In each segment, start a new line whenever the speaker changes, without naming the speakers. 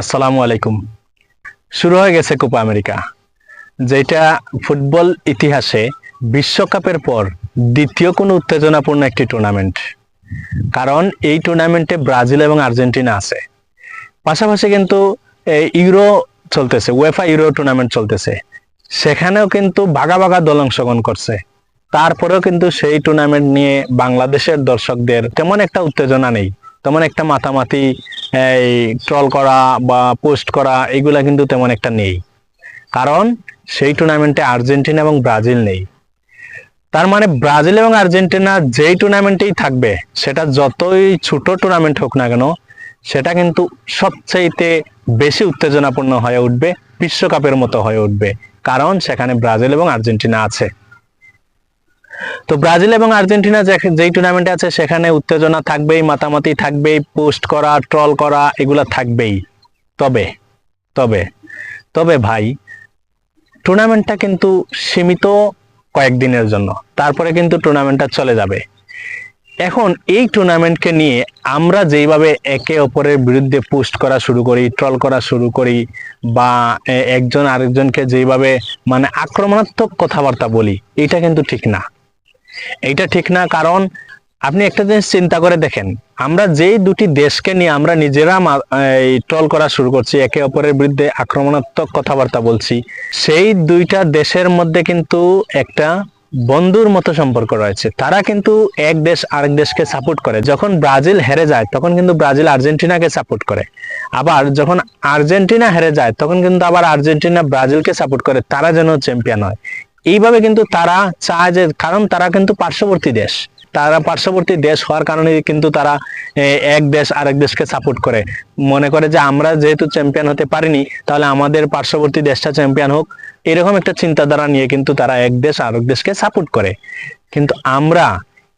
আসসালামু আলাইকুম। শুরু হয়ে গেছে কোপা আমেরিকা যেটা ফুটবল ইতিহাসে বিশ্বকাপের পর দ্বিতীয় কোনো উত্তেজনাপূর্ণ একটি টুর্নামেন্ট। কারণ এই টুর্নামেন্টে ব্রাজিল এবং আর্জেন্টিনা আছে। পাশাপাশি কিন্তু ইউরো চলতেছে ওয়েফা ইউরো টুর্নামেন্ট চলতেছে। সেখানেও কিন্তু ভাগা ভাগা দল অংশগ্রহণ করছে। তারপরেও কিন্তু সেই টুর্নামেন্ট নিয়ে বাংলাদেশের দর্শকদের তেমন একটা উত্তেজনা নেই। তেমন একটা মাতামাতি, এই ট্রল করা বা পোস্ট করা এগুলা কিন্তু তেমন একটা নেই। কারণ সেই টুর্নামেন্টে আর্জেন্টিনা এবং ব্রাজিল নেই। তার মানে ব্রাজিল এবং আর্জেন্টিনা যেই টুর্নামেন্টেই থাকবে, সেটা যতই ছোট টুর্নামেন্ট হোক না কেন, সেটা কিন্তু সবচাইতে বেশি উত্তেজনাপূর্ণ হয়ে উঠবে, বিশ্বকাপের মতো হয়ে উঠবে। কারণ সেখানে ব্রাজিল এবং আর্জেন্টিনা আছে। তো ব্রাজিল এবং আর্জেন্টিনা যেই টুর্নামেন্টে আছে, সেখানে উত্তেজনা থাকবেই, মাতামাতি থাকবেই, পোস্ট করা ট্রল করা, এগুলা থাকবেই। তবে তবে তবে ভাই টুর্নামেন্টটা কিন্তু সীমিত কয়েকদিনের জন্য। তারপরে কিন্তু টুর্নামেন্টটা চলে যাবে। এখন এই টুর্নামেন্টকে নিয়ে আমরা যেইভাবে একে অপরের বিরুদ্ধে পোস্ট করা শুরু করি ট্রল করা শুরু করি, বা একজন আরেকজনকে যেইভাবে মানে আক্রমণাত্মক কথাবার্তা বলি, এটা কিন্তু ঠিক না। এইটা ঠিক না, কারণ আপনি একটা জিনিস চিন্তা করে দেখেন, আমরা যেই দুটি দেশকে নিয়ে আমরা নিজেরা ট্রল করা শুরু করছি, একে অপরের বিরুদ্ধে আক্রমণাত্মক কথাবার্তা বলছি, সেই দুইটা দেশের মধ্যে কিন্তু একটা বন্ধুর মতো সম্পর্ক রয়েছে। তারা কিন্তু এক দেশ আরেক দেশকে সাপোর্ট করে। যখন ব্রাজিল হেরে যায়, তখন কিন্তু ব্রাজিল আর্জেন্টিনাকে সাপোর্ট করে। আবার যখন আর্জেন্টিনা হেরে যায়, তখন কিন্তু আবার আর্জেন্টিনা ব্রাজিলকে সাপোর্ট করে। তারা যেন চ্যাম্পিয়ন হয়। এইভাবে কিন্তু তারা চায় যে, কারণ তারা কিন্তু পার্শ্ববর্তী দেশ। তারা পার্শ্ববর্তী দেশ হওয়ার কারণে কিন্তু তারা এক দেশ আরেক দেশকে সাপোর্ট করে। মনে করে যে, আমরা যেহেতু চ্যাম্পিয়ন হতে পারিনি, তাহলে আমাদের পার্শ্ববর্তী দেশটা চ্যাম্পিয়ন হোক। এরকম একটা চিন্তাধারা নিয়ে কিন্তু তারা এক দেশ আরেক দেশকে সাপোর্ট করে। কিন্তু আমরা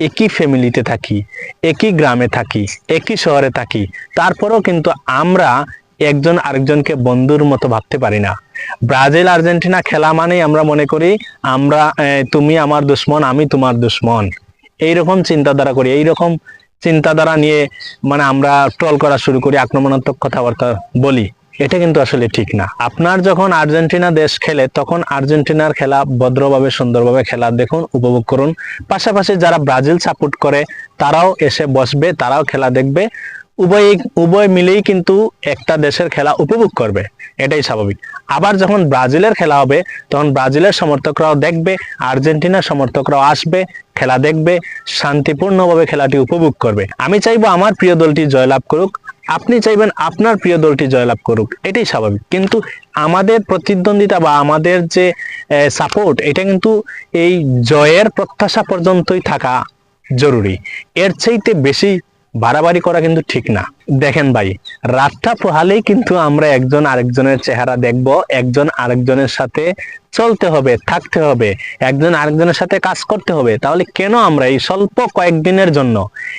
একই ফ্যামিলিতে থাকি, একই গ্রামে থাকি, একই শহরে থাকি। তারপরেও কিন্তু আমরা একজন আরেকজনকে বন্ধুর মতো ভাবতে পারি না। ব্রাজিল, আর্জেন্টিনা খেলা মানেই আমরা মনে করি আমরা তুমি আমার দুশ্মন, আমি তোমার দুশ্মন। এইরকম চিন্তাধারা করি, এইরকম চিন্তাধারা নিয়ে মানে আমরা ট্রল করা শুরু করি, আক্রমণাত্মক কথাবার্তা বলি। এটা কিন্তু আসলে ঠিক না। আপনার যখন আর্জেন্টিনা দেশ খেলে, তখন আর্জেন্টিনার খেলা ভদ্রভাবে, সুন্দরভাবে খেলা দেখুন, উপভোগ করুন। পাশাপাশি যারা ব্রাজিল সাপোর্ট করে, তারাও এসে বসবে, তারাও খেলা দেখবে। উভয় উভয় মিলেই কিন্তু একটা দেশের খেলা উপভোগ করবে। এটাই স্বাভাবিক। আবার যখন ব্রাজিলের খেলা হবে, তখন ব্রাজিলের সমর্থকরাও দেখবে, আর্জেন্টিনার সমর্থকরাও আসবে, খেলা দেখবে, শান্তিপূর্ণভাবে খেলাটি উপভোগ করবে। আমি চাইব আমার প্রিয় দলটি জয়লাভ করুক, আপনি চাইবেন আপনার প্রিয় দলটি জয়লাভ করুক, এটাই স্বাভাবিক। কিন্তু আমাদের প্রতিদ্বন্দ্বিতা বা আমাদের যে সাপোর্ট এটা কিন্তু এই জয়ের প্রত্যাশা পর্যন্তই থাকা জরুরি। এর চাইতে বেশি বাড়াবাড়ি করা কিন্তু ঠিক না। দেখেন ভাই, রাতটা পোহালেই কিন্তু আমরা একজন আরেকজনের চেহারা দেখব, একজন আরেকজনের সাথে চলতে হবে, থাকতে হবে, একজন আরেকজনের সাথে কাজ করতে হবে। তাহলে কেন আমরা এই স্বল্প কয়েকদিনের জন্য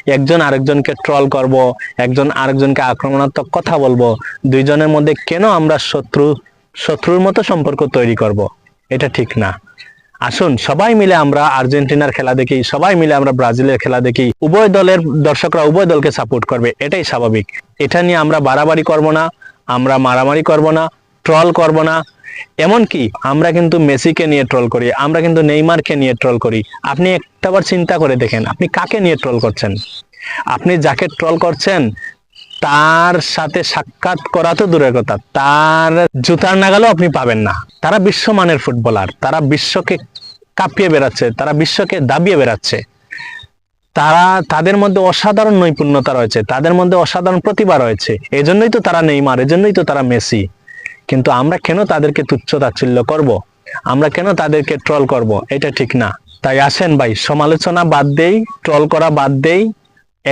একজন আরেকজনকে ট্রল করব, একজন আরেকজনকে আক্রমণাত্মক কথা বলব, দুইজনের মধ্যে কেন আমরা শত্রু, শত্রুর মতো সম্পর্ক তৈরি করব? এটা ঠিক না। আসুন, সবাই মিলে আমরা আর্জেন্টিনার খেলা দেখি, সবাই মিলে আমরা ব্রাজিলের খেলা দেখি। উভয় দলের দর্শকরা উভয় দলকে সাপোর্ট করবে, এটাই স্বাভাবিক। এটা নিয়ে আমরা বাড়াবাড়ি করব না, আমরা মারামারি করব না ট্রল করব না। এমনকি আমরা কিন্তু মেসিকে নিয়ে ট্রল করি, আমরা কিন্তু নেইমারকে নিয়ে ট্রল করি। আপনি একটাবার চিন্তা করে দেখেন, আপনি কাকে নিয়ে ট্রল করছেন? আপনি যাকে ট্রল করছেন তার সাথে সাক্ষাৎ করা তো দূরের কথা। তার জুতার নাগালও আপনি পাবেন না। তারা বিশ্বমানের ফুটবলার। তারা বিশ্বকে কাঁপিয়ে বেড়াচ্ছে। তারা বিশ্বকে দাবিয়ে বেড়াচ্ছে। তারা তাদের মধ্যে অসাধারণ নৈপুণ্যতা রয়েছে। তাদের মধ্যে অসাধারণ প্রতিভা রয়েছে। এজন্যই তো তারা নেইমার, এজন্যই তো তারা মেসি। কিন্তু আমরা কেন তাদেরকে তুচ্ছ তাচ্ছিল্য করব? আমরা কেন তাদেরকে ট্রল করব? এটা ঠিক না। তাই আসেন ভাই, সমালোচনা বাদ দেই ট্রল করা বাদ দেই।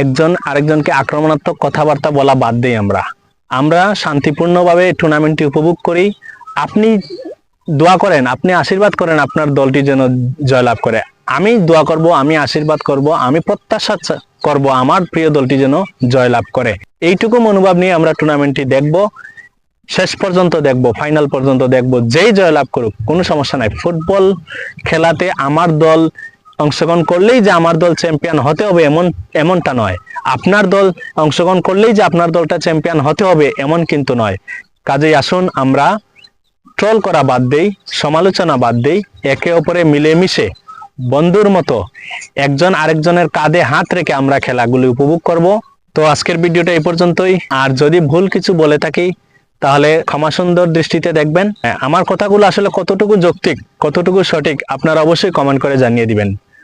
একজন আরেকজনকে আক্রমণাত্মক কথাবার্তা বলা বাদ দেই আমরা। আমরা শান্তিপূর্ণভাবে টুর্নামেন্টটি উপভোগ করি। আপনি দোয়া করেন, আপনি আশীর্বাদ করেন আপনার দলটি যেন জয়লাভ করে। আমি দোয়া করব, আমি আশীর্বাদ করব, আমি প্রত্যাশা করব আমার প্রিয় দলটি যেন জয়লাভ করে। এইটুকু মনোভাব নিয়ে আমরা টুর্নামেন্টটি দেখব। শেষ পর্যন্ত দেখব ফাইনাল পর্যন্ত দেখব, যেই জয়লাভ করুক, কোনো সমস্যা নাই। ফুটবল খেলাতে আমার দল অংশগ্রহণ করলেই যে আমার দল চ্যাম্পিয়ন হতে হবে এমন এমনটা নয়। আপনার দল অংশগ্রহণ করলেই যে আপনার দলটা চ্যাম্পিয়ন হতে হবে এমন কিন্তু নয়। কাজেই আসুন আমরা ট্রল করা বাদ দেই সমালোচনা বাদ দেই একে অপরে মিলেমিশে বন্ধুর মতো একজন আরেকজনের কাঁধে হাত রেখে আমরা খেলাগুলি উপভোগ করব। তো আজকের ভিডিওটা এই পর্যন্তই। আর যদি ভুল কিছু বলে থাকি তাহলে ক্ষমা সুন্দর দৃষ্টিতে দেখবেন। হ্যাঁ, আমার কথাগুলো আসলে কতটুকু যৌক্তিক কতটুকু সঠিক আপনারা অবশ্যই কমেন্ট করে জানিয়ে দিবেন।